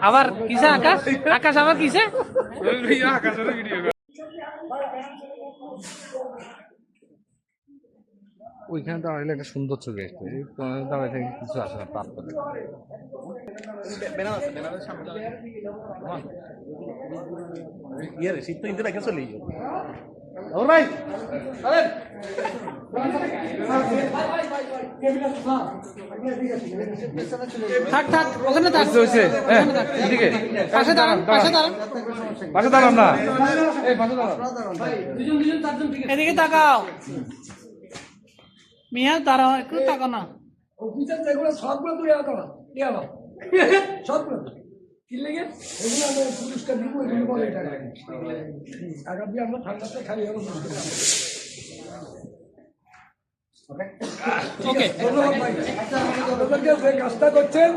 আবার কিসে আকাশ আকাশ আবার কিসে ওইখানে দাঁড়াইলে একটা সুন্দর ছবি আসবে। দাঁড়াই থেকে কিছু আসে না প্রাপ্ত থাক থাক ওখানে থাক। হয়েছে এদিকে। পাশে দাঁড়ান পাশে দাঁড়ান। পাশে দাঁড়ান না এদিকে তাকাও। মিয়া দাঁড়াও একটু তাকাও না। অফিসার যেগুলো সবগুলো তুই আঁকা না কি সবগুলো কি লেগে? এগুলো আমরা দিব এগুলো বলে টাকা টাকা দিয়ে আমরা ঠান্ডাতে খাই হবে। ওকে ধন্যবাদ ভাই। কাজটা করছেন